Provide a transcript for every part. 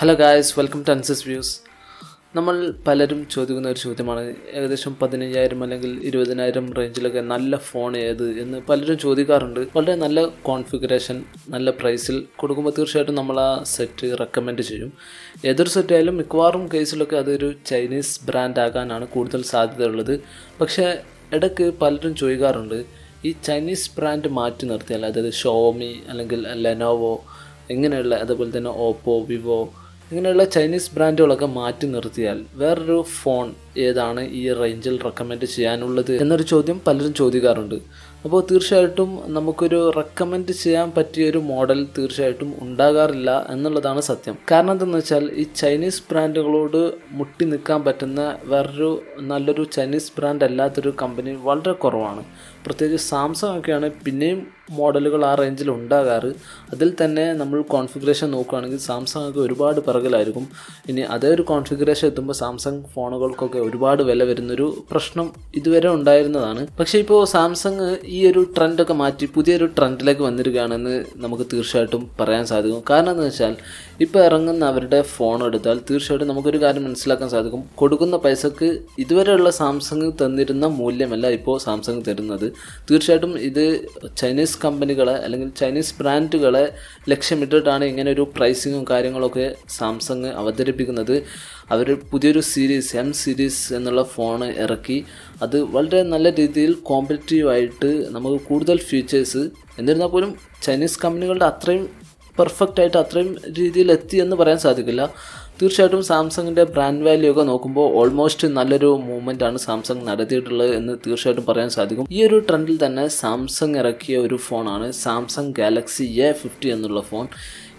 Hello guys welcome to അൻസസ് views നമ്മൾ പലരും ചോദിക്കുന്ന ഒരു ചോദ്യമാണ് ഏകദേശം പതിനയ്യായിരം അല്ലെങ്കിൽ ഇരുപതിനായിരം റേഞ്ചിലൊക്കെ നല്ല ഫോൺ ഏത് എന്ന് പലരും ചോദിക്കാറുണ്ട്. വളരെ നല്ല കോൺഫിഗറേഷൻ നല്ല പ്രൈസിൽ കൊടുക്കുമ്പോൾ തീർച്ചയായിട്ടും നമ്മൾ ആ സെറ്റ് റെക്കമെൻഡ് ചെയ്യും. ഏതൊരു സെറ്റ് ആയാലും മിക്കവാറും കേസിലൊക്കെ അതൊരു ചൈനീസ് ബ്രാൻഡ് ആകാനാണ് കൂടുതൽ സാധ്യതയുള്ളത്. പക്ഷേ ഇടയ്ക്ക് പലരും ചോദിക്കാറുണ്ട് ഈ ചൈനീസ് ബ്രാൻഡ് മാറ്റി നിർത്തിയാൽ അതായത് ഷോമി അല്ലെങ്കിൽ ലെനോവോ ഇങ്ങനെയുള്ള അതുപോലെ തന്നെ ഓപ്പോ വിവോ ഇങ്ങനെയുള്ള ചൈനീസ് ബ്രാൻഡുകളൊക്കെ മാറ്റി നിർത്തിയാൽ വേറൊരു ഫോൺ ഏതാണ് ഈ റേഞ്ചിൽ റെക്കമെൻഡ് ചെയ്യാനുള്ളത് എന്നൊരു ചോദ്യം പലരും ചോദിക്കാറുണ്ട്. അപ്പോൾ തീർച്ചയായിട്ടും നമുക്കൊരു റെക്കമെൻഡ് ചെയ്യാൻ പറ്റിയ ഒരു മോഡൽ തീർച്ചയായിട്ടും ഉണ്ടാകാറില്ല എന്നുള്ളതാണ് സത്യം. കാരണം എന്തെന്ന് വെച്ചാൽ ഈ ചൈനീസ് ബ്രാൻഡുകളോട് മുട്ടി നിൽക്കാൻ പറ്റുന്ന വേറൊരു നല്ലൊരു ചൈനീസ് ബ്രാൻഡ് അല്ലാത്തൊരു കമ്പനി വളരെ കുറവാണ്. പ്രത്യേകിച്ച് സാംസങ് ഒക്കെയാണ് പിന്നെയും മോഡലുകൾ ആ റേഞ്ചിൽ ഉണ്ടാകാറ്. അതിൽ തന്നെ നമ്മൾ കോൺഫിഗറേഷൻ നോക്കുകയാണെങ്കിൽ സാംസങ് ഒക്കെ ഒരുപാട് പിറകിലായിരിക്കും. ഇനി അതേ ഒരു കോൺഫിഗറേഷൻ എത്തുമ്പോൾ സാംസങ് ഫോണുകൾക്കൊക്കെ ഒരുപാട് വില വരുന്നൊരു പ്രശ്നം ഇതുവരെ ഉണ്ടായിരുന്നതാണ്. പക്ഷേ ഇപ്പോൾ സാംസങ് ഈ ഒരു ട്രെൻഡൊക്കെ മാറ്റി പുതിയൊരു ട്രെൻഡിലേക്ക് വന്നിരിക്കുകയാണെന്ന് നമുക്ക് തീർച്ചയായിട്ടും പറയാൻ സാധിക്കും. കാരണം എന്ന് വെച്ചാൽ ഇപ്പോൾ ഇറങ്ങുന്ന അവരുടെ ഫോൺ എടുത്താൽ തീർച്ചയായിട്ടും നമുക്കൊരു കാര്യം മനസ്സിലാക്കാൻ സാധിക്കും. കൊടുക്കുന്ന പൈസക്ക് ഇതുവരെയുള്ള സാംസങ് തന്നിരുന്ന മൂല്യമല്ല ഇപ്പോൾ സാംസങ് തരുന്നത്. തീർച്ചയായിട്ടും ഇത് ചൈനീസ് കമ്പനികളെ അല്ലെങ്കിൽ ചൈനീസ് ബ്രാൻഡുകളെ ലക്ഷ്യമിട്ടിട്ടാണ് ഇങ്ങനെ ഒരു പ്രൈസിങ്ങും കാര്യങ്ങളൊക്കെ സാംസങ് അവതരിപ്പിക്കുന്നത്. അവർ പുതിയൊരു സീരീസ് എം സീരീസ് എന്നുള്ള ഫോൺ ഇറക്കി. അത് വളരെ നല്ല രീതിയിൽ കോമ്പറ്റീവായിട്ട് നമുക്ക് കൂടുതൽ ഫീച്ചേഴ്സ് എന്നിരുന്നാൽ പോലും ചൈനീസ് കമ്പനികളുടെ അത്രയും പെർഫെക്റ്റ് ആയിട്ട് അത്രയും രീതിയിൽ എത്തി എന്ന് പറയാൻ സാധിക്കില്ല. തീർച്ചയായിട്ടും സാംസങ്ങിന്റെ ബ്രാൻഡ് വാല്യൂ ഒക്കെ നോക്കുമ്പോൾ ഓൾമോസ്റ്റ് നല്ലൊരു മൂവ്മെന്റ് ആണ് സാംസങ് നടത്തിയിട്ടുള്ളത് എന്ന് തീർച്ചയായിട്ടും പറയാൻ സാധിക്കും. ഈ ഒരു ട്രെൻഡിൽ തന്നെ സാംസങ് ഇറക്കിയ ഒരു ഫോണാണ് സാംസങ് ഗാലക്സി എ ഫിഫ്റ്റി എന്നുള്ള ഫോൺ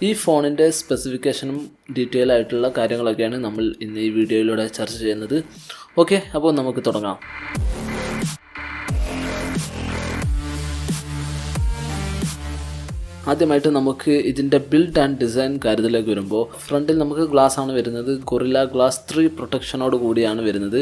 ഈ ഫോണിന്റെ സ്പെസിഫിക്കേഷനും ഡീറ്റെയിൽ ആയിട്ടുള്ള കാര്യങ്ങളൊക്കെയാണ് നമ്മൾ ഇന്ന് ഈ വീഡിയോയിലൂടെ ചർച്ച ചെയ്യുന്നത്. ഓക്കെ അപ്പോൾ നമുക്ക് തുടങ്ങാം. ആദ്യമായിട്ട് നമുക്ക് ഇതിന്റെ ബിൽഡ് ആൻഡ് ഡിസൈൻ കാര്യത്തിലേക്ക് വരുമ്പോൾ ഫ്രണ്ടിൽ നമുക്ക് ഗ്ലാസ് ആണ് വരുന്നത്. ഗൊറില്ല ഗ്ലാസ് ത്രീ പ്രൊട്ടക്ഷനോട് കൂടിയാണ് വരുന്നത്.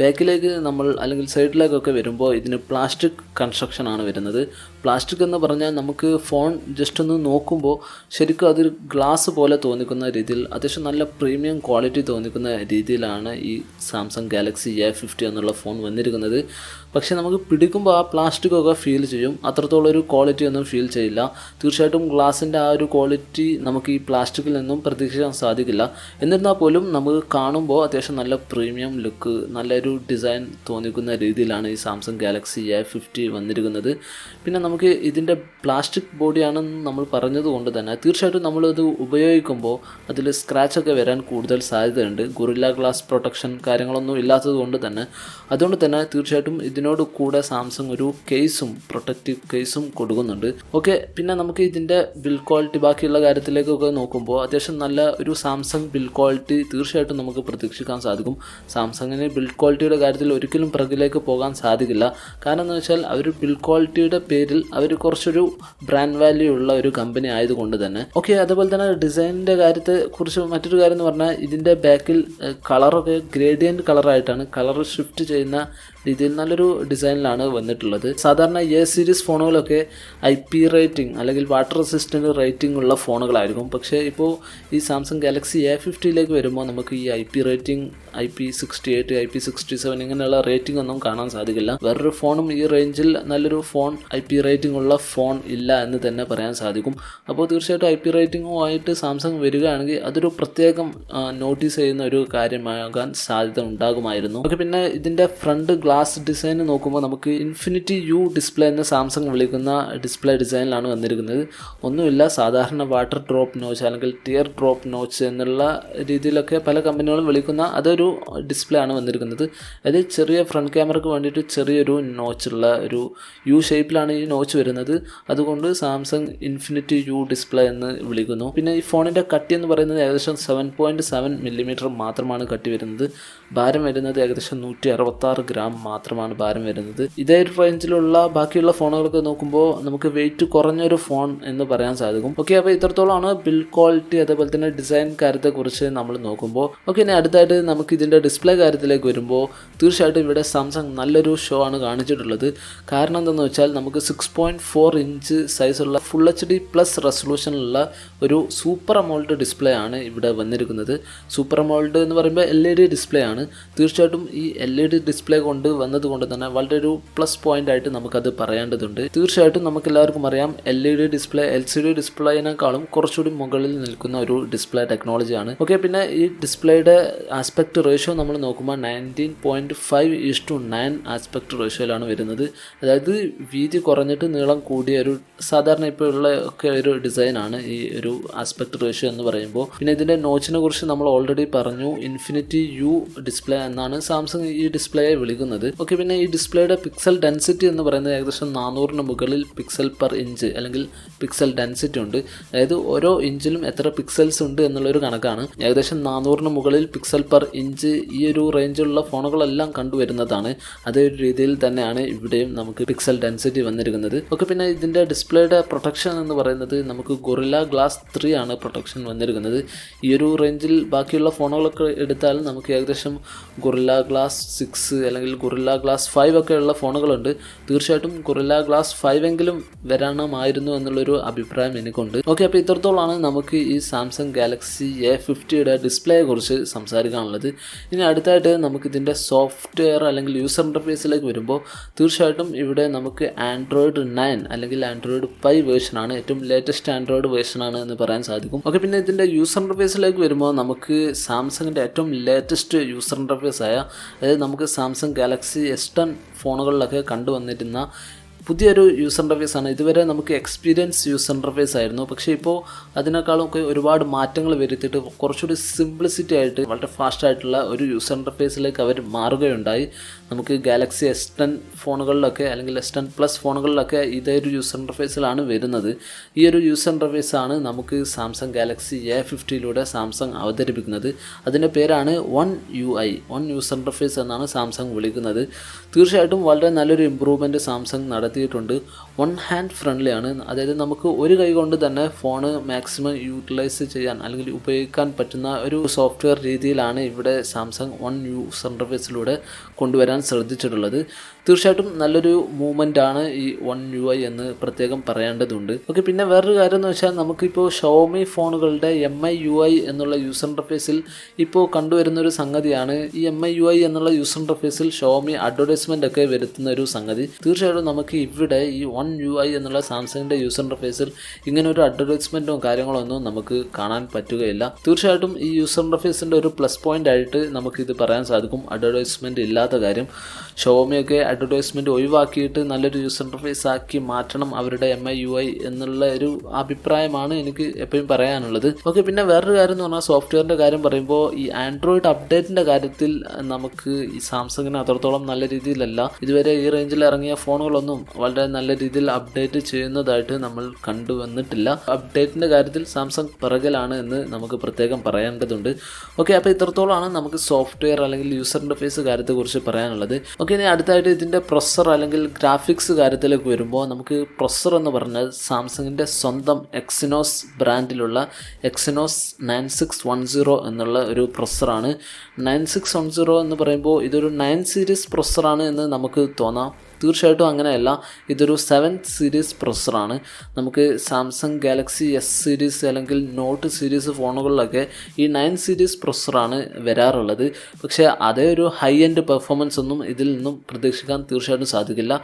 ബാക്കിലേക്ക് നമ്മൾ അല്ലെങ്കിൽ സൈഡിലേക്കൊക്കെ വരുമ്പോൾ ഇതിന് പ്ലാസ്റ്റിക് കൺസ്ട്രക്ഷൻ ആണ് വരുന്നത്. പ്ലാസ്റ്റിക് എന്ന് പറഞ്ഞാൽ നമുക്ക് ഫോൺ ജസ്റ്റ് ഒന്ന് നോക്കുമ്പോൾ ശരിക്കും അതൊരു ഗ്ലാസ് പോലെ തോന്നിക്കുന്ന രീതിയിൽ അത്യാവശ്യം നല്ല പ്രീമിയം ക്വാളിറ്റി തോന്നിക്കുന്ന രീതിയിലാണ് ഈ സാംസങ് ഗാലക്സി എ ഫിഫ്റ്റി എന്നുള്ള ഫോൺ വന്നിരിക്കുന്നത്. പക്ഷേ നമുക്ക് പിടിക്കുമ്പോൾ ആ പ്ലാസ്റ്റിക് ഒക്കെ ഫീൽ ചെയ്യും. അത്രത്തോളം ഒരു ക്വാളിറ്റി ഒന്നും ഫീൽ ചെയ്യില്ല. തീർച്ചയായിട്ടും ഗ്ലാസിന്റെ ആ ഒരു ക്വാളിറ്റി നമുക്ക് ഈ പ്ലാസ്റ്റിക്കിൽ നിന്നും പ്രതീക്ഷിക്കാൻ സാധിക്കില്ല. എന്നിരുന്നാൽ പോലും നമുക്ക് കാണുമ്പോൾ അത്യാവശ്യം നല്ല പ്രീമിയം ലുക്ക് നല്ലൊരു ഡിസൈൻ തോന്നിക്കുന്ന രീതിയിലാണ് ഈ സാംസങ് ഗാലക്സി എ ഫിഫ്റ്റി വന്നിരിക്കുന്നത്. പിന്നെ നമുക്ക് ഇതിന്റെ പ്ലാസ്റ്റിക് ബോഡിയാണെന്ന് നമ്മൾ പറഞ്ഞതുകൊണ്ട് തന്നെ തീർച്ചയായിട്ടും നമ്മളത് ഉപയോഗിക്കുമ്പോൾ അതിൽ സ്ക്രാച്ചൊക്കെ വരാൻ കൂടുതൽ സാധ്യതയുണ്ട്. ഗുറില്ല ഗ്ലാസ് പ്രൊട്ടക്ഷൻ കാര്യങ്ങളൊന്നും ഇല്ലാത്തത് കൊണ്ട് തന്നെ. അതുകൊണ്ട് തന്നെ തീർച്ചയായിട്ടും ഇതിനോട് കൂടെ സാംസങ് ഒരു കേസും പ്രൊട്ടക്റ്റീവ് കേസും കൊടുക്കുന്നുണ്ട്. ഓക്കെ പിന്നെ നമുക്ക് ഇതിന്റെ ബിൽ ക്വാളിറ്റി ബാക്കിയുള്ള കാര്യത്തിലേക്കൊക്കെ നോക്കുമ്പോൾ അത്യാവശ്യം നല്ല ഒരു സാംസങ് ബിൽ ക്വാളിറ്റി തീർച്ചയായിട്ടും നമുക്ക് പ്രതീക്ഷിക്കാൻ സാധിക്കും. സാംസങ്ങിന് ബിൽ ക്വാളിറ്റിയുടെ കാര്യത്തിൽ ഒരിക്കലും പുറകിലേക്ക് പോകാൻ സാധിക്കില്ല. കാരണം എന്ന് വെച്ചാൽ അവർ ബിൽഡ് ക്വാളിറ്റിയുടെ പേരിൽ അവർ കുറച്ചൊരു ബ്രാൻഡ് വാല്യൂ ഉള്ള ഒരു കമ്പനി ആയതുകൊണ്ട് തന്നെ. ഓക്കെ അതുപോലെ തന്നെ ഡിസൈനിന്റെ കാര്യത്തെ കുറിച്ച് മറ്റൊരു കാര്യം എന്ന് പറഞ്ഞാൽ ഇതിന്റെ ബാക്കിൽ കളറൊക്കെ ഗ്രേഡിയന്റ് കളറായിട്ടാണ് കളർ ഷിഫ്റ്റ് ചെയ്യുന്ന രീതിയിൽ നല്ലൊരു ഡിസൈനിലാണ് വന്നിട്ടുള്ളത്. സാധാരണ എ സീരീസ് ഫോണുകളൊക്കെ ഐ പി റേറ്റിംഗ് അല്ലെങ്കിൽ വാട്ടർ റെസിസ്റ്റന്റ് റേറ്റിംഗ് ഉള്ള ഫോണുകളായിരിക്കും. പക്ഷേ ഇപ്പോൾ ഈ സാംസങ് ഗാലക്സി എ ഫിഫ്റ്റിയിലേക്ക് വരുമ്പോൾ നമുക്ക് ഈ I P rating I P sixty eight I P sixty seven ഇങ്ങനെയുള്ള റേറ്റിംഗ് ഒന്നും കാണാൻ സാധിക്കില്ല. വേറൊരു ഫോണും ഈ റേഞ്ചിൽ നല്ലൊരു ഫോൺ ഐ പി റേറ്റിംഗ് ഉള്ള ഫോൺ ഇല്ല എന്ന് തന്നെ പറയാൻ സാധിക്കും. അപ്പോൾ തീർച്ചയായിട്ടും ഐ പി റേറ്റിംഗുമായിട്ട് സാംസങ് വരികയാണെങ്കിൽ അതൊരു പ്രത്യേകം നോട്ടീസ് ചെയ്യുന്ന ഒരു കാര്യമാകാൻ സാധ്യത ഉണ്ടാകുമായിരുന്നു. പിന്നെ ഇതിന്റെ ഫ്രണ്ട് ഗ്ലാസ് ഡിസൈൻ നോക്കുമ്പോൾ നമുക്ക് ഇൻഫിനിറ്റി യു ഡിസ്പ്ലേ എന്ന് സാംസങ് വിളിക്കുന്ന ഡിസ്പ്ലേ ഡിസൈനിലാണ് വന്നിരിക്കുന്നത്. ഒന്നുമില്ല സാധാരണ വാട്ടർ ഡ്രോപ്പ് നോച്ച് അല്ലെങ്കിൽ ടിയർ ഡ്രോപ്പ് നോച്ച് എന്നുള്ള രീതിയിലൊക്കെ പല കമ്പനികളും വിളിക്കുന്ന അതൊരു ഡിസ്പ്ലേ ആണ് വന്നിരിക്കുന്നത്. അത് ചെറിയ ഫ്രണ്ട് ക്യാമറയ്ക്ക് വേണ്ടിയിട്ട് ചെറിയൊരു നോച്ചുള്ള ഒരു യു ഷേപ്പിലാണ് ഈ നോച്ച് വരുന്നത്. അതുകൊണ്ട് സാംസങ് ഇൻഫിനിറ്റി യു ഡിസ്പ്ലേ എന്ന് വിളിക്കുന്നു. പിന്നെ ഈ ഫോണിന്റെ കട്ടി എന്ന് പറയുന്നത് ഏകദേശം സെവൻ പോയിന്റ് സെവൻ മില്ലിമീറ്റർ മാത്രമാണ് കട്ടി വരുന്നത്. ഭാരം വരുന്നത് ഏകദേശം നൂറ്റി അറുപത്താറ് ഗ്രാം മാത്രമാണ് ഭാരം വരുന്നത്. ഇതേ ഒരു റേഞ്ചിലുള്ള ബാക്കിയുള്ള ഫോണുകളൊക്കെ നോക്കുമ്പോൾ നമുക്ക് വെയിറ്റ് കുറഞ്ഞൊരു ഫോൺ എന്ന് പറയാൻ സാധിക്കും. ഓക്കെ അപ്പോൾ ഇത്രത്തോളമാണ് ബിൽഡ് ക്വാളിറ്റി അതേപോലെ തന്നെ ഡിസൈൻ കാര്യത്തെക്കുറിച്ച് നമ്മൾ നോക്കുമ്പോൾ ഓക്കെ ഇനി അടുത്തായിട്ട് നമുക്ക് ഇതിന്റെ ഡിസ്പ്ലേ കാര്യത്തിലേക്ക് വരുമ്പോൾ തീർച്ചയായിട്ടും ഇവിടെ സാംസങ് നല്ലൊരു ഷോ ആണ് കാണിച്ചിട്ടുള്ളത്. കാരണം എന്തെന്ന് വെച്ചാൽ നമുക്ക് സിക്സ് പോയിന്റ് ഫോർ ഇഞ്ച് സൈസുള്ള ഫുൾ എച്ച് ഡി പ്ലസ് റെസൊല്യൂഷനിലുള്ള ഒരു സൂപ്പർ അമോൾഡ് ഡിസ്പ്ലേ ആണ് ഇവിടെ വന്നിരിക്കുന്നത്. സൂപ്പർ അമോൾഡ് എന്ന് പറയുമ്പോൾ എൽ ഇ ഡി ഡിസ്പ്ലേ ആണ്. തീർച്ചയായിട്ടും ഈ എൽ ഇ ഡി ഡിസ്പ്ലേ കൊണ്ട് വന്നതുകൊണ്ട് തന്നെ വളരെ ഒരു പ്ലസ് പോയിന്റ് ആയിട്ട് നമുക്കത് പറയേണ്ടതുണ്ട്. തീർച്ചയായിട്ടും നമുക്ക് എല്ലാവർക്കും അറിയാം L E D display L C D ഡിസ്പ്ലേനേക്കാളും കുറച്ചുകൂടി മുകളിൽ നിൽക്കുന്ന ഒരു ഡിസ്പ്ലേ ടെക്നോളജിയാണ് ഓക്കെ പിന്നെ ഈ ഡിസ്പ്ലേയുടെ ആസ്പെക്ട് റേഷ്യോ നമ്മൾ നോക്കുമ്പോൾ nineteen point five is to nine aspect റേഷ്യോയിലാണ് വരുന്നത്. അതായത് വീതി കുറഞ്ഞിട്ട് നീളം കൂടിയ ഒരു സാധാരണ ഇപ്പോൾ ഉള്ള ഒക്കെ ഒരു ഡിസൈനാണ് ഈ ഒരു ആസ്പെക്ട് റേഷ്യോ എന്ന് പറയുമ്പോൾ. പിന്നെ ഇതിന്റെ നോച്ചിനെ കുറിച്ച് നമ്മൾ ഓൾറെഡി പറഞ്ഞു ഇൻഫിനിറ്റി യു ഡിസ്പ്ലേ എന്നാണ്. സാംസങ് ഈ ഡിസ്പ്ലേയെ വിളിക്കുന്നത്. ഓക്കെ പിന്നെ ഈ ഡിസ്പ്ലേയുടെ പിക്സൽ ഡെൻസിറ്റി എന്ന് പറയുന്നത് ഏകദേശം നാനൂറിന് മുകളിൽ പിക്സൽ പെർ ഇഞ്ച് അല്ലെങ്കിൽ പിക്സൽ ഡെൻസിറ്റി ഉണ്ട്. അതായത് ഓരോ ഇഞ്ചിലും എത്ര പിക്സൽസ് ഉണ്ട് എന്നുള്ളൊരു കണക്കാണ്. ഏകദേശം നാനൂറിന് മുകളിൽ പിക്സൽ പെർ ഇഞ്ച് ഈ ഒരു റേഞ്ചിലുള്ള ഫോണുകളെല്ലാം കണ്ടുവരുന്നതാണ്. അതേ ഒരു രീതിയിൽ തന്നെയാണ് ഇവിടെയും നമുക്ക് പിക്സൽ ഡെൻസിറ്റി വന്നിരിക്കുന്നത്. ഓക്കെ പിന്നെ ഇതിന്റെ ഡിസ്പ്ലേയുടെ പ്രൊട്ടക്ഷൻ എന്ന് പറയുന്നത് നമുക്ക് ഗൊറില്ല ഗ്ലാസ് ത്രീ ആണ് പ്രൊട്ടക്ഷൻ വന്നിരിക്കുന്നത്. ഈ ഒരു റേഞ്ചിൽ ബാക്കിയുള്ള ഫോണുകളൊക്കെ എടുത്താൽ നമുക്ക് ഏകദേശം ഗൊറില്ല ഗ്ലാസ് സിക്സ് അല്ലെങ്കിൽ ഗൊറില്ല ഗ്ലാസ് ഫൈവ് ഒക്കെ ഉള്ള ഫോണുകളുണ്ട്. തീർച്ചയായിട്ടും ഗുറില്ല ഗ്ലാസ് ഫൈവ് എങ്കിലും വരണമായിരുന്നു എന്നുള്ളൊരു അഭിപ്രായം എനിക്കുണ്ട്. ഓക്കെ അപ്പോൾ ഇത്രത്തോളമാണ് നമുക്ക് ഈ സാംസങ് ഗാലക്സി എ ഫിഫ്റ്റിയുടെ ഡിസ്പ്ലേയെ കുറിച്ച് സംസാരിക്കാനുള്ളത്. ഇനി അടുത്തായിട്ട് നമുക്ക് ഇതിന്റെ സോഫ്റ്റ്വെയർ അല്ലെങ്കിൽ യൂസർ ഇന്റർഫേസിലേക്ക് വരുമ്പോൾ തീർച്ചയായിട്ടും ഇവിടെ നമുക്ക് ആൻഡ്രോയിഡ് നയൻ അല്ലെങ്കിൽ ആൻഡ്രോയിഡ് ഫൈവ് വേർഷനാണ് ഏറ്റവും ലേറ്റസ്റ്റ് ആൻഡ്രോയിഡ് വേർഷനാണ് എന്ന് പറയാൻ സാധിക്കും. ഓക്കെ പിന്നെ ഇതിന്റെ യൂസർ ഇന്റർഫേസിലേക്ക് വരുമ്പോൾ നമുക്ക് സാംസങ്ങിന്റെ ഏറ്റവും ലേറ്റസ്റ്റ് യൂസർ ഇന്റർഫേസ് ആയ അതായത് നമുക്ക് സാംസങ് ഗാലക്സി എസ് ടെൻ ഫോണുകളിലൊക്കെ കണ്ടുവന്നിരുന്ന പുതിയൊരു യൂസർ ഇന്റർഫേസ് ആണ്. ഇതുവരെ നമുക്ക് എക്സ്പീരിയൻസ് യൂസർ ഇന്റർഫേസ് ആയിരുന്നു. പക്ഷേ ഇപ്പോൾ അതിനേക്കാളും ഒക്കെ ഒരുപാട് മാറ്റങ്ങൾ വരുത്തിയിട്ട് കുറച്ചുകൂടി സിംപ്ലിസിറ്റി ആയിട്ട് വളരെ ഫാസ്റ്റായിട്ടുള്ള ഒരു യൂസർ ഇന്റർഫേസിലേക്ക് അവർ മാറുകയുണ്ടായി. നമുക്ക് ഗാലക്സി എസ് ടെൻ ഫോണുകളിലൊക്കെ അല്ലെങ്കിൽ എസ് ടെൻ പ്ലസ് ഫോണുകളിലൊക്കെ ഇതേ ഒരു യൂസർ ഇന്റർഫേസിലാണ് വരുന്നത്. ഈ ഒരു യൂസർ ഇന്റർഫേസ് ആണ് നമുക്ക് സാംസങ് ഗാലക്സി എ ഫിഫ്റ്റിയിലൂടെ സാംസങ് അവതരിപ്പിക്കുന്നത്. അതിന്റെ പേരാണ് one U I one user interface എന്നാണ് സാംസങ് വിളിക്കുന്നത്. തീർച്ചയായിട്ടും വളരെ നല്ലൊരു ഇമ്പ്രൂവ്മെന്റ് സാംസങ് നടത്തിയിട്ടുണ്ട്. വൺ ഹാൻഡ് ഫ്രണ്ട്ലി ആണ്. അതായത് നമുക്ക് ഒരു കൈ കൊണ്ട് തന്നെ ഫോണ് മാക്സിമം യൂട്ടിലൈസ് ചെയ്യാൻ അല്ലെങ്കിൽ ഉപയോഗിക്കാൻ പറ്റുന്ന ഒരു സോഫ്റ്റ്വെയർ രീതിയിലാണ് ഇവിടെ സാംസങ് വൺ യൂസർ ഇന്റർഫേസിലൂടെ കൊണ്ടുവരാൻ ശ്രദ്ധിച്ചിട്ടുള്ളത്. തീർച്ചയായിട്ടും നല്ലൊരു മൂവ്മെന്റ് ആണ് ഈ വൺ യു ഐ എന്ന് പ്രത്യേകം പറയേണ്ടതുണ്ട്. ഓക്കെ പിന്നെ വേറൊരു കാര്യം എന്ന് വെച്ചാൽ നമുക്കിപ്പോൾ ഷോമി ഫോണുകളുടെ എം ഐ യു ഐ എന്നുള്ള യൂസർ ഇന്റർഫേസിൽ ഇപ്പോൾ കണ്ടുവരുന്ന ഒരു സംഗതിയാണ്. ഈ എം ഐ യു ഐ എന്നുള്ള യൂസർ ഇന്റർഫേസിൽ ഷോമി അഡ്വർടൈസ്മെന്റ് ഒക്കെ വരുത്തുന്ന ഒരു സംഗതി. തീർച്ചയായിട്ടും നമുക്ക് ഇവിടെ ഈ വൺ യു ഐ എന്നുള്ള സാംസങ്ങിന്റെ യൂസർ ഇന്റർഫേസിൽ ഇങ്ങനെ ഒരു അഡ്വർടൈസ്മെന്റോ കാര്യങ്ങളോ ഒന്നും നമുക്ക് കാണാൻ പറ്റുകയില്ല. തീർച്ചയായിട്ടും ഈ യൂസർ ഇന്റർഫേസിന്റെ ഒരു പ്ലസ് പോയിന്റ് ആയിട്ട് നമുക്കിത് പറയാൻ സാധിക്കും. അഡ്വർടൈസ്മെന്റ് ഇല്ലാത്ത കാര്യം. ഷോമിയൊക്കെ അഡ്വർടൈസ്മെന്റ് ഒഴിവാക്കിയിട്ട് നല്ലൊരു യൂസർ ഇന്റർഫേസ് ആക്കി മാറ്റണം അവരുടെ എം ഐ യു ഐ എന്നുള്ള ഒരു അഭിപ്രായമാണ് എനിക്ക് എപ്പോഴും പറയാനുള്ളത്. ഓക്കെ പിന്നെ വേറൊരു കാര്യം എന്ന് പറഞ്ഞാൽ സോഫ്റ്റ്വെയറിന്റെ കാര്യം പറയുമ്പോൾ ഈ ആൻഡ്രോയിഡ് അപ്ഡേറ്റിന്റെ കാര്യത്തിൽ നമുക്ക് ഈ സാംസങ്ങിന് അത്രത്തോളം നല്ല രീതിയിലല്ല. ഇതുവരെ ഈ റേഞ്ചിൽ ഇറങ്ങിയ ഫോണുകളൊന്നും വളരെ നല്ല രീതിയിൽ അപ്ഡേറ്റ് ചെയ്യുന്നതായിട്ട് നമ്മൾ കണ്ടുവന്നിട്ടില്ല അപ്ഡേറ്റിന്റെ കാര്യത്തിൽ സാംസങ് പിറകിലാണ് എന്ന് നമുക്ക് പ്രത്യേകം പറയേണ്ടതുണ്ട്. ഓക്കെ അപ്പോൾ ഇത്രത്തോളമാണ് നമുക്ക് സോഫ്റ്റ്വെയർ അല്ലെങ്കിൽ യൂസർ ഇന്റർഫേസ് കാര്യത്തെക്കുറിച്ച് പറയാനുള്ളത്. ഓക്കെ ഇനി അടുത്തായിട്ട് ഇതിന്റെ പ്രൊസർ അല്ലെങ്കിൽ ഗ്രാഫിക്സ് കാര്യത്തിലേക്ക് വരുമ്പോൾ നമുക്ക് പ്രൊസർ എന്ന് പറഞ്ഞാൽ സാംസങ്ങിന്റെ സ്വന്തം Exynos ബ്രാൻഡിലുള്ള Exynos nine six one zero എന്നുള്ള ഒരു പ്രൊസറാണ് നയൻ സിക്സ് വൺ സീറോ എന്ന് പറയുമ്പോൾ ഇതൊരു നയൻ സീരീസ് പ്രൊസറാണ് എന്ന് നമുക്ക് തോന്നാം. തീർച്ചയായിട്ടും അങ്ങനെയല്ല. ഇതൊരു സെവൻ സീരീസ് പ്രൊസറാണ് നമുക്ക് സാംസങ് ഗാലക്സി എസ് സീരീസ് അല്ലെങ്കിൽ നോട്ട് സീരീസ് ഫോണുകളിലൊക്കെ ഈ നയൻ സീരീസ് പ്രൊസറാണ് വരാറുള്ളത്. പക്ഷേ അതേ ഒരു ഹൈ എൻഡ് പെർഫോമൻസ് ഒന്നും ഇതിൽ നിന്നും പ്രതീക്ഷിക്കാൻ തീർച്ചയായിട്ടും സാധിക്കില്ല.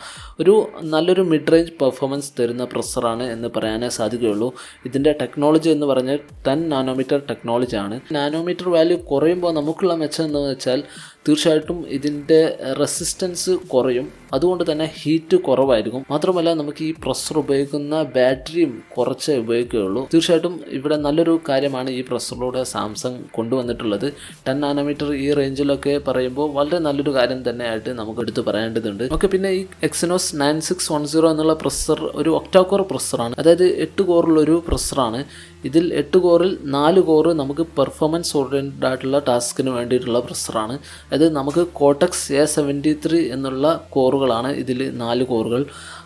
ഒരു നല്ലൊരു മിഡ് റേഞ്ച് പെർഫോമൻസ് തരുന്ന പ്രൊസറാണ് എന്ന് പറയാനേ സാധിക്കുകയുള്ളൂ. ഇതിന്റെ ടെക്നോളജി എന്ന് പറഞ്ഞാൽ ടെൻ നാനോമീറ്റർ ടെക്നോളജിയാണ് നാനോമീറ്റർ വാല്യൂ കുറയുമ്പോൾ നമുക്കുള്ള മെച്ചം എന്ന് വെച്ചാൽ തീർച്ചയായിട്ടും ഇതിന്റെ റെസിസ്റ്റൻസ് കുറയും. അതുകൊണ്ട് തന്നെ ഹീറ്റ് കുറവായിരിക്കും. മാത്രമല്ല നമുക്ക് ഈ പ്രസർ ഉപയോഗിക്കുന്ന ബാറ്ററിയും കുറച്ചേ ഉപയോഗിക്കുകയുള്ളൂ. തീർച്ചയായിട്ടും ഇവിടെ നല്ലൊരു കാര്യമാണ് ഈ പ്രസറിലൂടെ സാംസങ് കൊണ്ടുവന്നിട്ടുള്ളത്. ടെൻ നാനോമീറ്റർ ഈ റേഞ്ചിലൊക്കെ പറയുമ്പോൾ വളരെ നല്ലൊരു കാര്യം തന്നെയായിട്ട് നമുക്ക് എടുത്തു പറയേണ്ടതുണ്ട്. ഓക്കെ പിന്നെ ഈ Exynos nine six one zero എന്നുള്ള പ്രസർ ഒരു ഒക്ടാകോർ പ്രസറാണ് അതായത് എട്ട് കോറുള്ളൊരു പ്രസറാണ് ഇതിൽ എട്ട് കോറിൽ നാല് കോറ് നമുക്ക് പെർഫോമൻസ് ഓറിയന്റഡ് ആയിട്ടുള്ള ടാസ്കിന് വേണ്ടിയിട്ടുള്ള പ്രൊസറാണ് അത് നമുക്ക് കോട്ടക്സ് എ സെവന്റി ത്രീ എന്നുള്ള കോറുകളാണ് ഇതിൽ നാല് കോറുകൾ.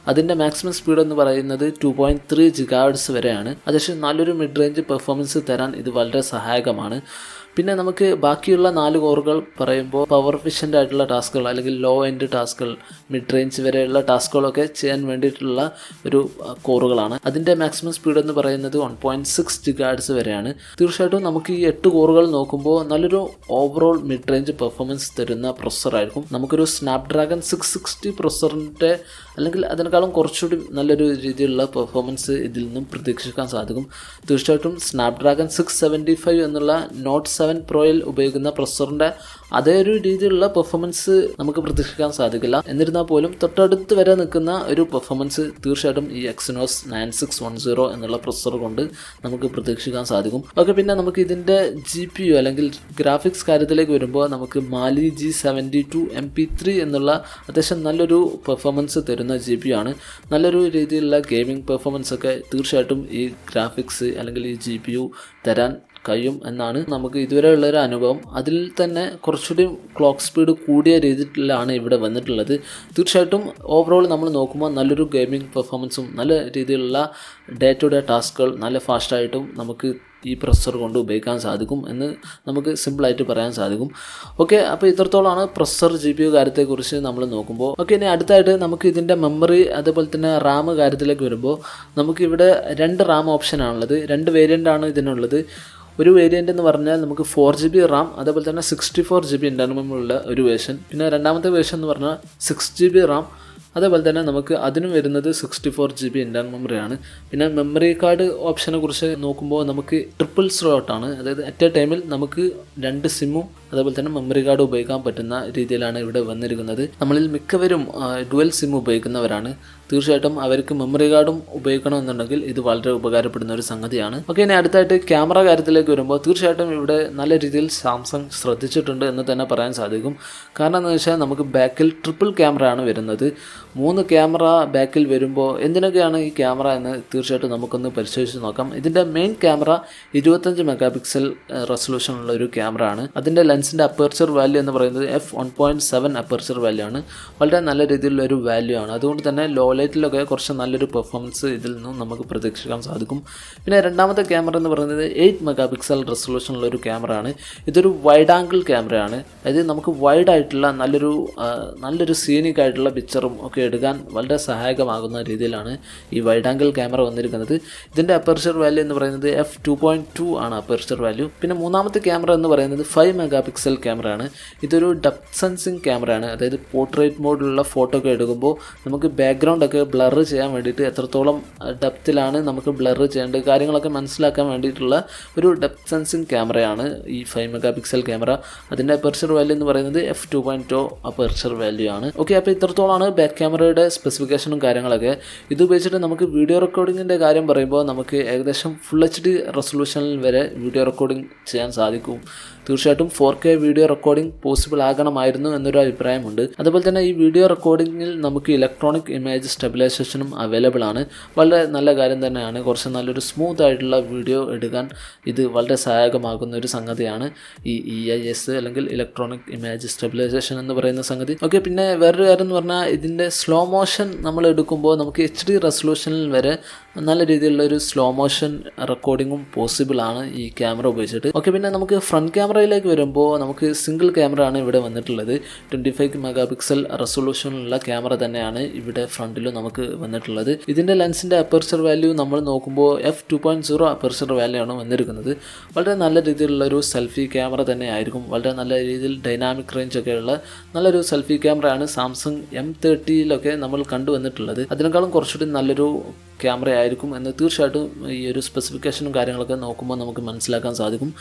അതിന്റെ മാക്സിമം സ്പീഡ് എന്ന് പറയുന്നത് ടു പോയിന്റ് ത്രീ ജിഗാഡ്സ് വരെയാണ്. അതേസമയം നല്ലൊരു മിഡ് റേഞ്ച് പെർഫോമൻസ് തരാൻ ഇത് വളരെ സഹായകമാണ്. പിന്നെ നമുക്ക് ബാക്കിയുള്ള നാല് കോറുകൾ പറയുമ്പോൾ പവർ എഫിഷ്യന്റ് ആയിട്ടുള്ള ടാസ്കുകൾ അല്ലെങ്കിൽ ലോ എൻഡ് ടാസ്കുകൾ മിഡ് റേഞ്ച് വരെയുള്ള ടാസ്കുകളൊക്കെ ചെയ്യാൻ വേണ്ടിയിട്ടുള്ള ഒരു കോറുകളാണ്. അതിന്റെ മാക്സിമം സ്പീഡ് എന്ന് പറയുന്നത് വൺ പോയിന്റ് സിക്സ് ജിഗാഡ്സ് വരെയാണ്. തീർച്ചയായിട്ടും നമുക്ക് ഈ എട്ട് കോറുകൾ നോക്കുമ്പോൾ നല്ലൊരു ഓവറോൾ മിഡ് റേഞ്ച് പെർഫോമൻസ് തരുന്ന പ്രൊസറായിരിക്കും നമുക്കൊരു സ്നാപ്ഡ്രാഗൺ സിക്സ് സിക്സ്റ്റി പ്രൊസറിന്റെ അല്ലെങ്കിൽ അതിനേക്കാളും കുറച്ചുകൂടി നല്ലൊരു രീതിയിലുള്ള പെർഫോമൻസ് ഇതിൽ നിന്നും പ്രതീക്ഷിക്കാൻ സാധിക്കും. തീർച്ചയായിട്ടും സ്നാപ്ഡ്രാഗൺ സിക്സ് സെവന്റി ഫൈവ് എന്നുള്ള നോട്ട് സെവൻ പ്രോയിൽ ഉപയോഗിക്കുന്ന പ്രൊസറിന്റെ അതേ ഒരു രീതിയിലുള്ള പെർഫോമൻസ് നമുക്ക് പ്രതീക്ഷിക്കാൻ സാധിക്കില്ല. എന്നിരുന്നാൽ പോലും തൊട്ടടുത്ത് വരെ നിൽക്കുന്ന ഒരു പെർഫോമൻസ് തീർച്ചയായിട്ടും ഈ Exynos nine six one zero എന്നുള്ള പ്രൊസർ കൊണ്ട് നമുക്ക് പ്രതീക്ഷിക്കാൻ സാധിക്കും. ഓക്കെ പിന്നെ നമുക്ക് ഇതിന്റെ ജി പി യു അല്ലെങ്കിൽ ഗ്രാഫിക്സ് കാര്യത്തിലേക്ക് വരുമ്പോൾ നമുക്ക് Mali G seventy two M P three എന്നുള്ള അത്യാവശ്യം നല്ലൊരു പെർഫോമൻസ് തരുന്ന ജി പി ആണ്. നല്ലൊരു രീതിയിലുള്ള ഗെയിമിംഗ് പെർഫോമൻസ് ഒക്കെ തീർച്ചയായിട്ടും ഈ ഗ്രാഫിക്സ് അല്ലെങ്കിൽ ഈ ജി പി യു തരാൻ കഴിയും എന്നാണ് നമുക്ക് ഇതുവരെ ഉള്ളൊരു അനുഭവം. അതിൽ തന്നെ കുറച്ചുകൂടി ക്ലോക്ക് സ്പീഡ് കൂടിയ രീതിയിലാണ് ഇവിടെ വന്നിട്ടുള്ളത്. തീർച്ചയായിട്ടും ഓവറോൾ നമ്മൾ നോക്കുമ്പോൾ നല്ലൊരു ഗെയിമിംഗ് പെർഫോമൻസും നല്ല രീതിയിലുള്ള ഡേ ടു ഡേ ടാസ്കുകൾ നല്ല ഫാസ്റ്റായിട്ടും നമുക്ക് ഈ പ്രൊസസ്സർ കൊണ്ട് ഉപയോഗിക്കാൻ സാധിക്കും എന്ന് നമുക്ക് സിമ്പിളായിട്ട് പറയാൻ സാധിക്കും. ഓക്കെ അപ്പോൾ ഇത്രത്തോളമാണ് പ്രൊസസ്സർ ജി പി യു കാര്യത്തെക്കുറിച്ച് നമ്മൾ നോക്കുമ്പോൾ. ഓക്കെ ഇനി അടുത്തായിട്ട് നമുക്ക് ഇതിന്റെ മെമ്മറി അതേപോലെ തന്നെ റാം കാര്യത്തിലേക്ക് വരുമ്പോൾ നമുക്കിവിടെ രണ്ട് റാം ഓപ്ഷനാണുള്ളത് രണ്ട് വേരിയന്റ് ആണ് ഇതിനുള്ളത്. ഒരു വേരിയന്റ് എന്ന് പറഞ്ഞാൽ നമുക്ക് ഫോർ ജി ബി റാം അതേപോലെ തന്നെ സിക്സ്റ്റി ഫോർ ജി ബി ഉള്ള ഒരു വേർഷൻ പിന്നെ രണ്ടാമത്തെ വേർഷൻ എന്ന് പറഞ്ഞാൽ സിക്സ് ജി ബി റാം അതേപോലെ തന്നെ നമുക്ക് അതിനും വരുന്നത് sixty four G B internal മെമ്മറിയാണ് പിന്നെ മെമ്മറി കാർഡ് ഓപ്ഷനെ കുറിച്ച് നോക്കുമ്പോൾ നമുക്ക് ട്രിപ്പിൾ സ്ലോട്ടാണ് അതായത് അറ്റ് എ ടൈമിൽ നമുക്ക് രണ്ട് സിമ്മും അതേപോലെ തന്നെ മെമ്മറി കാർഡ് ഉപയോഗിക്കാൻ പറ്റുന്ന രീതിയിലാണ് ഇവിടെ വന്നിരിക്കുന്നത്. നമ്മളിൽ മിക്കവരും ഡുവൽ സിം ഉപയോഗിക്കുന്നവരാണ്. തീർച്ചയായിട്ടും അവർക്ക് മെമ്മറി കാർഡും ഉപയോഗിക്കണമെന്നുണ്ടെങ്കിൽ ഇത് വളരെ ഉപകാരപ്പെടുന്ന ഒരു സംഗതിയാണ്. ഓക്കെ ഇനി അടുത്തായിട്ട് ക്യാമറ കാര്യത്തിലേക്ക് വരുമ്പോൾ തീർച്ചയായിട്ടും ഇവിടെ നല്ല രീതിയിൽ സാംസങ് ശ്രദ്ധിച്ചിട്ടുണ്ട് എന്ന് തന്നെ പറയാൻ സാധിക്കും. കാരണം എന്ന് വെച്ചാൽ നമുക്ക് ബാക്കിൽ ട്രിപ്പിൾ ക്യാമറ ആണ് വരുന്നത്. മൂന്ന് ക്യാമറ ബാക്കിൽ വരുമ്പോൾ എന്തിനൊക്കെയാണ് ഈ ക്യാമറ എന്ന് തീർച്ചയായിട്ടും നമുക്കൊന്ന് പരിശോധിച്ച് നോക്കാം. ഇതിന്റെ മെയിൻ ക്യാമറ ഇരുപത്തഞ്ച് മെഗാ പിക്സൽ റെസൊല്യൂഷനുള്ള ഒരു ക്യാമറ ആണ്. അതിന്റെ ലെൻസിന്റെ അപ്പേർച്ചർ വാല്യൂ എന്ന് പറയുന്നത് F one point seven aperture value ആണ്. വളരെ നല്ല രീതിയിലുള്ള ഒരു വാല്യൂ ആണ്. അതുകൊണ്ട് തന്നെ ലോ ലൈറ്റിലൊക്കെ കുറച്ച് നല്ലൊരു പെർഫോമൻസ് ഇതിൽ നിന്നും നമുക്ക് പ്രതീക്ഷിക്കാൻ സാധിക്കും. പിന്നെ രണ്ടാമത്തെ ക്യാമറ എന്ന് പറയുന്നത് എയ്റ്റ് മെഗാ പിക്സൽ റെസൊല്യൂഷനുള്ള ഒരു ക്യാമറ ആണ്. ഇതൊരു വൈഡ് ആംഗിൾ ക്യാമറയാണ് അതായത് നമുക്ക് വൈഡ് ആയിട്ടുള്ള നല്ലൊരു നല്ലൊരു സീനിക് ആയിട്ടുള്ള പിക്ചറും ഒക്കെ എടുക്കാൻ വളരെ സഹായകമാകുന്ന രീതിയിലാണ് ഈ വൈഡ് ആംഗിൾ ക്യാമറ വന്നിരിക്കുന്നത്. ഇതിന്റെ അപ്പർച്ചർ വാല്യൂ എന്ന് പറയുന്നത് എഫ് ടു പോയിന്റ് ടു ആണ് അപ്പർച്ചർ വാല്യൂ പിന്നെ മൂന്നാമത്തെ ക്യാമറ എന്ന് പറയുന്നത് ഫൈവ് മെഗാ പിക്സൽ ക്യാമറയാണ് ഇതൊരു ഡെപ്ത് സെൻസിങ് ക്യാമറയാണ് അതായത് പോർട്രേറ്റ് മോഡിലുള്ള ഫോട്ടോ ഒക്കെ എടുക്കുമ്പോൾ നമുക്ക് ബാക്ക്ഗ്രൗണ്ട് ഒക്കെ ബ്ലർ ചെയ്യാൻ വേണ്ടിയിട്ട് എത്രത്തോളം ഡെപ്തിലാണ് നമുക്ക് ബ്ലർ ചെയ്യേണ്ടത് കാര്യങ്ങളൊക്കെ മനസ്സിലാക്കാൻ വേണ്ടിയിട്ടുള്ള ഒരു ഡെപ്ത് സെൻസിങ് ക്യാമറയാണ് ഈ ഫൈവ് മെഗാ പിക്സൽ ക്യാമറ അതിന്റെ അപ്പർച്ചർ വാല്യൂ എന്ന് പറയുന്നത് F two point two aperture value ആണ്. ഓക്കെ അപ്പോൾ ഇത്രത്തോളമാണ് ബാക്ക് ക്യാമറയുടെ സ്പെസിഫിക്കേഷനും കാര്യങ്ങളൊക്കെ. ഇത് ഉപയോഗിച്ചിട്ട് നമുക്ക് വീഡിയോ റെക്കോർഡിങ്ങിന്റെ കാര്യം പറയുമ്പോൾ നമുക്ക് ഏകദേശം ഫുൾ എച്ച് ഡി റെസൊല്യൂഷനിൽ വരെ വീഡിയോ റെക്കോർഡിംഗ് ചെയ്യാൻ സാധിക്കും. തീർച്ചയായിട്ടും four K video recording possible ആകണമായിരുന്നു എന്നൊരു അഭിപ്രായമുണ്ട്. അതുപോലെ തന്നെ ഈ വീഡിയോ റെക്കോർഡിങ്ങിൽ നമുക്ക് ഇലക്ട്രോണിക് ഇമേജ് സ്റ്റെബിലൈസേഷനും അവൈലബിൾ ആണ്. വളരെ നല്ല കാര്യം തന്നെയാണ്. കുറച്ച് നല്ലൊരു സ്മൂത്ത് ആയിട്ടുള്ള വീഡിയോ എടുക്കാൻ ഇത് വളരെ സഹായകമാകുന്ന ഒരു സംഗതിയാണ് ഈ ഇ ഐ എസ് അല്ലെങ്കിൽ ഇലക്ട്രോണിക് ഇമേജ് സ്റ്റെബിലൈസേഷൻ എന്ന് പറയുന്ന സംഗതി. ഓക്കെ പിന്നെ വേറൊരു കാര്യം എന്ന് പറഞ്ഞാൽ ഇതിന്റെ സ്ലോ മോഷൻ നമ്മൾ എടുക്കുമ്പോൾ നമുക്ക് എച്ച് ഡി റെസൊല്യൂഷനിൽ വരെ നല്ല രീതിയിലുള്ള ഒരു സ്ലോ മോഷൻ റെക്കോർഡിങ്ങും പോസിബിൾ ആണ് ഈ ക്യാമറ ഉപയോഗിച്ചിട്ട്. ഓക്കെ പിന്നെ നമുക്ക് ഫ്രണ്ട് ക്യാമറയിലേക്ക് വരുമ്പോൾ നമുക്ക് സിംഗിൾ ക്യാമറ ആണ് ഇവിടെ വന്നിട്ടുള്ളത്. ട്വന്റി ഫൈവ് മെഗാ പിക്സൽ റെസൊല്യൂഷനുള്ള ക്യാമറ തന്നെയാണ് ഇവിടെ ഫ്രണ്ടിലും നമുക്ക് വന്നിട്ടുള്ളത്. ഇതിന്റെ ലെൻസിന്റെ അപ്പർച്ചർ വാല്യൂ നമ്മൾ നോക്കുമ്പോൾ F two point zero aperture value ആണ് വന്നിരിക്കുന്നത്. വളരെ നല്ല രീതിയിലുള്ള ഒരു സെൽഫി ക്യാമറ തന്നെ ആയിരിക്കും. വളരെ നല്ല രീതിയിൽ ഡൈനാമിക് റേഞ്ച് ഒക്കെയുള്ള നല്ലൊരു സെൽഫി ക്യാമറയാണ് സാംസങ് എം തേർട്ടിയിലൊക്കെ നമ്മൾ കണ്ടുവന്നിട്ടുള്ളത്. അതിനേക്കാളും കുറച്ചുകൂടി നല്ലൊരു ക്യാമറ ആയിരിക്കും എന്ന് തീർച്ചയായിട്ടും ഈ ഒരു സ്പെസിഫിക്കേഷനും കാര്യങ്ങളൊക്കെ നോക്കുമ്പോൾ നമുക്ക് മനസ്സിലാക്കാൻ സാധിക്കും.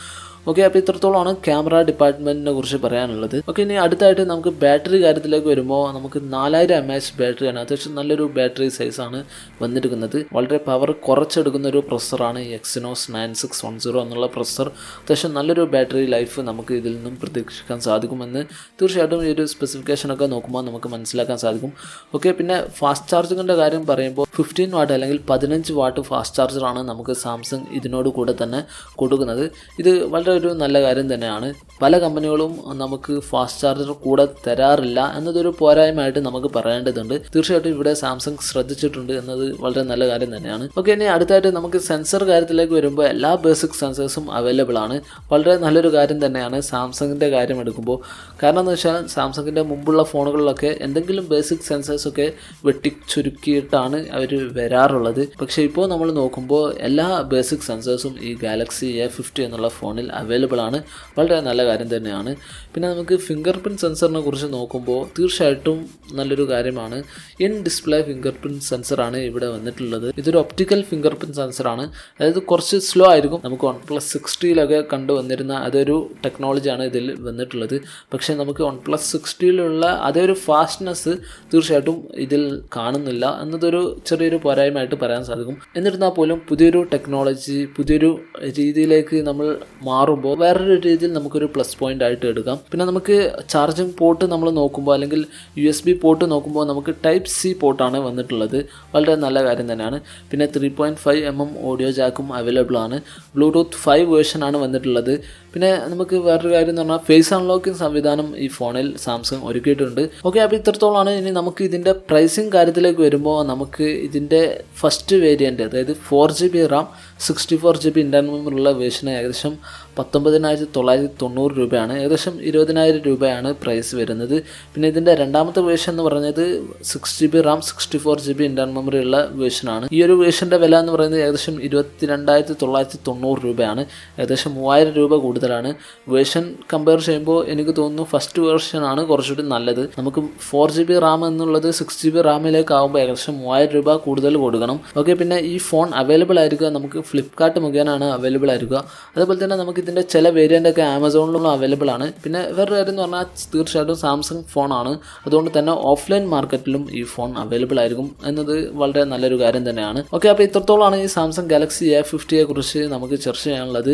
ഓക്കെ അപ്പോൾ ഇത്രത്തോളമാണ് ക്യാമറ ഡിപ്പാർട്ട്മെന്റിനെ കുറിച്ച് പറയാനുള്ളത്. ഓക്കെ ഇനി അടുത്തായിട്ട് നമുക്ക് ബാറ്ററി കാര്യത്തിലേക്ക് വരുമ്പോൾ നമുക്ക് നാലായിരം എം എച്ച് ബാറ്ററിയാണ് അത്യാവശ്യം നല്ലൊരു ബാറ്ററി സൈസാണ് വന്നിരിക്കുന്നത്. വളരെ പവർ കുറച്ചെടുക്കുന്ന ഒരു പ്രൊസറാണ് Exynos nine six one zero എന്നുള്ള പ്രൊസർ അത്യാവശ്യം നല്ലൊരു ബാറ്ററി ലൈഫ് നമുക്ക് ഇതിൽ നിന്നും പ്രതീക്ഷിക്കാൻ സാധിക്കുമെന്ന് തീർച്ചയായിട്ടും ഈ ഒരു സ്പെസിഫിക്കേഷനൊക്കെ നോക്കുമ്പോൾ നമുക്ക് മനസ്സിലാക്കാൻ സാധിക്കും. ഓക്കെ പിന്നെ ഫാസ്റ്റ് ചാർജിങ്ങിന്റെ കാര്യം പറയുമ്പോൾ ഫിഫ്റ്റീൻ വാട്ട് അല്ലെങ്കിൽ നോക്കുകയാണെങ്കിൽ പതിനഞ്ച് വാട്ട് ഫാസ്റ്റ് ചാർജറാണ് നമുക്ക് സാംസങ് ഇതിനോട് കൂടെ തന്നെ കൊടുക്കുന്നത്. ഇത് വളരെ ഒരു നല്ല കാര്യം തന്നെയാണ്. പല കമ്പനികളും നമുക്ക് ഫാസ്റ്റ് ചാർജർ കൂടെ തരാറില്ല എന്നതൊരു പോരായ്മയായിട്ട് നമുക്ക് പറയേണ്ടതുണ്ട്. തീർച്ചയായിട്ടും ഇവിടെ സാംസങ് ശ്രദ്ധിച്ചിട്ടുണ്ട് എന്നത് വളരെ നല്ല കാര്യം തന്നെയാണ്. ഓക്കെ ഇനി അടുത്തായിട്ട് നമുക്ക് സെൻസർ കാര്യത്തിലേക്ക് വരുമ്പോൾ എല്ലാ ബേസിക് സെൻസേഴ്സും അവൈലബിൾ ആണ്. വളരെ നല്ലൊരു കാര്യം തന്നെയാണ് സാംസങ്ങിന്റെ കാര്യം എടുക്കുമ്പോൾ കാരണം എന്ന് വെച്ചാൽ സാംസങ്ങിന്റെ മുമ്പുള്ള ഫോണുകളിലൊക്കെ എന്തെങ്കിലും ബേസിക് സെൻസേഴ്സൊക്കെ വെട്ടി ചുരുക്കിയിട്ടാണ് അവർ വരാറുള്ളത്. പക്ഷേ ഇപ്പോൾ നമ്മൾ നോക്കുമ്പോൾ എല്ലാ ബേസിക് സെൻസേഴ്സും ഈ ഗാലക്സി എ ഫിഫ്റ്റി എന്നുള്ള ഫോണിൽ അവൈലബിൾ ആണ്. വളരെ നല്ല കാര്യം തന്നെയാണ്. പിന്നെ നമുക്ക് ഫിംഗർ പ്രിന്റ് സെൻസറിനെ കുറിച്ച് നോക്കുമ്പോൾ തീർച്ചയായിട്ടും നല്ലൊരു കാര്യമാണ്. ഇൻ ഡിസ്പ്ലേ ഫിംഗർ പ്രിന്റ് സെൻസറാണ് ഇവിടെ വന്നിട്ടുള്ളത്. ഇതൊരു ഒപ്റ്റിക്കൽ ഫിംഗർ പ്രിന്റ് സെൻസറാണ്. അതായത് കുറച്ച് സ്ലോ ആയിരിക്കും. നമുക്ക് വൺ പ്ലസ് സിക്സ്റ്റിയിലൊക്കെ കണ്ടുവന്നിരുന്ന അതൊരു ടെക്നോളജിയാണ് ഇതിൽ വന്നിട്ടുള്ളത്. പക്ഷേ നമുക്ക് വൺ പ്ലസ് സിക്സ്റ്റിയിലുള്ള അതേ ഒരു ഫാസ്റ്റ്നെസ് തീർച്ചയായിട്ടും ഇതിൽ കാണുന്നില്ല. എന്നതൊരു ചെറിയൊരു പോരായ്മയായിട്ട് പറയാൻ സാധിക്കും. എന്നിരുന്നാൽ പോലും പുതിയൊരു ടെക്നോളജി പുതിയൊരു രീതിയിലേക്ക് നമ്മൾ മാറുമ്പോൾ വേറൊരു രീതിയിൽ നമുക്കൊരു പ്ലസ് പോയിന്റ് ആയിട്ട് എടുക്കാം. പിന്നെ നമുക്ക് ചാർജിങ് പോർട്ട് നമ്മൾ നോക്കുമ്പോൾ അല്ലെങ്കിൽ യു എസ് ബി പോർട്ട് നോക്കുമ്പോൾ നമുക്ക് ടൈപ്പ് സി പോർട്ടാണ് വന്നിട്ടുള്ളത്. വളരെ നല്ല കാര്യം തന്നെയാണ്. പിന്നെ three point five M M audio ജാക്കും available ആണ്. ബ്ലൂടൂത്ത് ഫൈവ് വേർഷൻ ആണ് വന്നിട്ടുള്ളത്. പിന്നെ നമുക്ക് വേറൊരു കാര്യം എന്ന് പറഞ്ഞാൽ ഫേസ് അൺലോക്കിംഗ് സംവിധാനം ഈ ഫോണിൽ സാംസങ് ഒരുക്കിയിട്ടുണ്ട്. ഓക്കെ അപ്പോൾ ഇത്രത്തോളമാണ് ഇനി നമുക്ക് ഇതിന്റെ പ്രൈസിങ് കാര്യത്തിലേക്ക് വരുമ്പോൾ നമുക്ക് ഇതിന്റെ ഫസ്റ്റ് വേരിയന്റ് അതായത് four G B RAM sixty four G B internal മെമ്മറിയുള്ള വേർഷന് ഏകദേശം പത്തൊമ്പതിനായിരത്തി തൊള്ളായിരത്തി തൊണ്ണൂറ് രൂപയാണ്. ഏകദേശം ഇരുപതിനായിരം രൂപയാണ് പ്രൈസ് വരുന്നത്. പിന്നെ ഇതിന്റെ രണ്ടാമത്തെ വേർഷൻ എന്ന് പറഞ്ഞത് six G B RAM sixty four G B internal memory ഉള്ള വേർഷനാണ് ഈ ഒരു വേർഷന്റെ വില എന്ന് പറയുന്നത് ഏകദേശം ഇരുപത്തി രണ്ടായിരത്തി തൊള്ളായിരത്തി തൊണ്ണൂറ് രൂപയാണ്. ഏകദേശം മൂവായിരം രൂപ കൂടുതലാണ്. വേർഷൻ കമ്പയർ ചെയ്യുമ്പോൾ എനിക്ക് തോന്നുന്നു ഫസ്റ്റ് വേർഷനാണ് കുറച്ചുകൂടി നല്ലത്. നമുക്ക് ഫോർ ജി ബി റാം എന്നുള്ളത് സിക്സ് ജി ബി റാമിലേക്ക് ആകുമ്പോൾ ഏകദേശം മൂവായിരം രൂപ കൂടുതൽ കൊടുക്കണം. ഓക്കെ പിന്നെ ഈ ഫോൺ അവൈലബിൾ ആയിരിക്കുക. നമുക്ക് ഫ്ലിപ്കാർട്ട് മുഖേനയാണ് അവൈലബിൾ ആയിരിക്കുക. അതുപോലെ തന്നെ നമുക്ക് ഇതിന്റെ ചില വേരിയന്റ് ഒക്കെ ആമസോണിലും അവൈലബിൾ ആണ്. പിന്നെ വേറൊരു കാര്യം എന്ന് പറഞ്ഞാൽ തീർച്ചയായിട്ടും സാംസങ് ഫോണാണ് അതുകൊണ്ട് തന്നെ ഓഫ്ലൈൻ മാർക്കറ്റിലും ഈ ഫോൺ അവൈലബിൾ ആയിരിക്കും എന്നത് വളരെ നല്ലൊരു കാര്യം തന്നെയാണ്. ഓക്കെ അപ്പോൾ ഇത്രത്തോളമാണ് ഈ സാംസങ് ഗാലക്സി എ ഫിഫ്റ്റിയെ കുറിച്ച് നമുക്ക് ചർച്ച ചെയ്യാനുള്ളത്.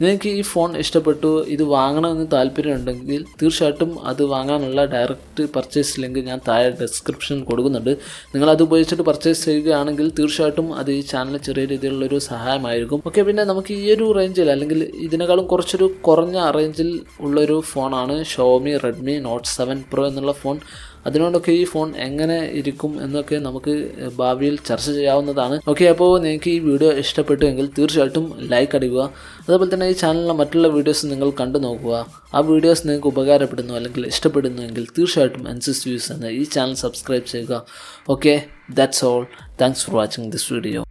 നിങ്ങൾക്ക് ഈ ഫോൺ ഇഷ്ടപ്പെട്ടു ഇത് വാങ്ങണമെന്ന് താല്പര്യമുണ്ടെങ്കിൽ തീർച്ചയായിട്ടും അത് വാങ്ങാനുള്ള ഡയറക്റ്റ് പർച്ചേസ് ലിങ്ക് ഞാൻ താഴെ ഡിസ്ക്രിപ്ഷൻ കൊടുക്കുന്നുണ്ട്. നിങ്ങൾ അത് ഉപയോഗിച്ചിട്ട് പർച്ചേസ് ചെയ്യുകയാണെങ്കിൽ തീർച്ചയായിട്ടും അത് ഈ ചാനൽ ചെറിയ രീതിയിലുള്ളൊരു സഹായമായിരിക്കും. ഓക്കെ പിന്നെ നമുക്ക് ഈ ഒരു റേഞ്ചിൽ അല്ലെങ്കിൽ ഇതിനേക്കാളും കുറച്ചൊരു കുറഞ്ഞ റേഞ്ചിൽ ഉള്ളൊരു ഫോണാണ് Xiaomi Redmi Note seven Pro എന്നുള്ള ഫോൺ അതിനോടൊക്കെ ഈ ഫോൺ എങ്ങനെ ഇരിക്കും എന്നൊക്കെ നമുക്ക് ഭാവിയിൽ ചർച്ച ചെയ്യാവുന്നതാണ്. ഓക്കെ അപ്പോൾ നിങ്ങൾക്ക് ഈ വീഡിയോ ഇഷ്ടപ്പെട്ടുവെങ്കിൽ തീർച്ചയായിട്ടും ലൈക്ക് അടിക്കുക. അതുപോലെ തന്നെ ഈ ചാനലിലെ മറ്റുള്ള വീഡിയോസ് നിങ്ങൾ കണ്ടു നോക്കുക. ആ വീഡിയോസ് നിങ്ങൾക്ക് ഉപകാരപ്പെടുന്നു അല്ലെങ്കിൽ ഇഷ്ടപ്പെടുന്നുവെങ്കിൽ തീർച്ചയായിട്ടും എൻസിസ് വ്യൂസ് എന്ന ഈ ചാനൽ സബ്സ്ക്രൈബ് ചെയ്യുക. Okay that's all thanks for watching this video